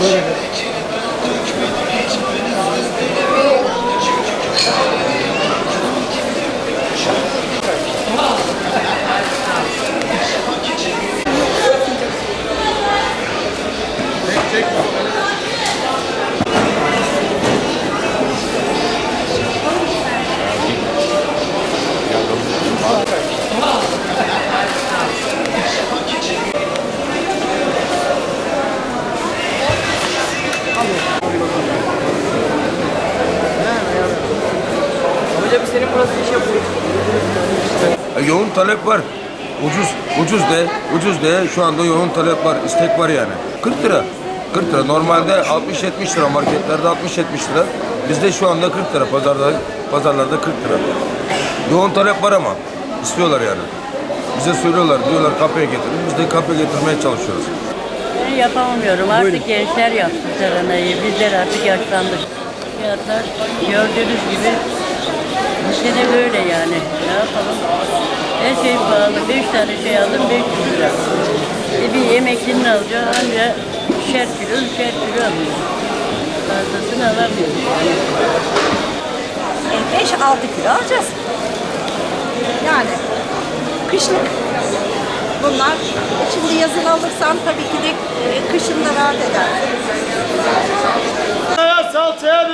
Twitter. Amca senin burası iş yapıyoruz. E, yoğun talep var. Ucuz, ucuz de, ucuz de şu anda yoğun talep var, istek var yani. 40 lira. 40 lira. Normalde 60-70 lira marketlerde 60-70 lira. Bizde şu anda 40 lira pazarda pazarlarda 40 lira. Yoğun talep var ama istiyorlar yani. Bize söylüyorlar diyorlar kapıya getirin. Biz de kapıya getirmeye çalışıyoruz. Ben yapamıyorum. Artık Buyurun. gençler yapsın serenayı. Bizler artık yaşlandık. Fiyatlar gördüğünüz gibi işte de böyle yani. Ne yapalım? Her şey pahalı. Beş tane şey aldım, 500 lira. E bir yemeklinin alacağı ancak şer kilo, şer kilo alıyor. Fazlasını alamıyor. E, 5-6 kilo alacağız. Yani kışlık bunlar. E, şimdi yazın alırsan tabii ki de e, kışın da rahat eder. Salçaya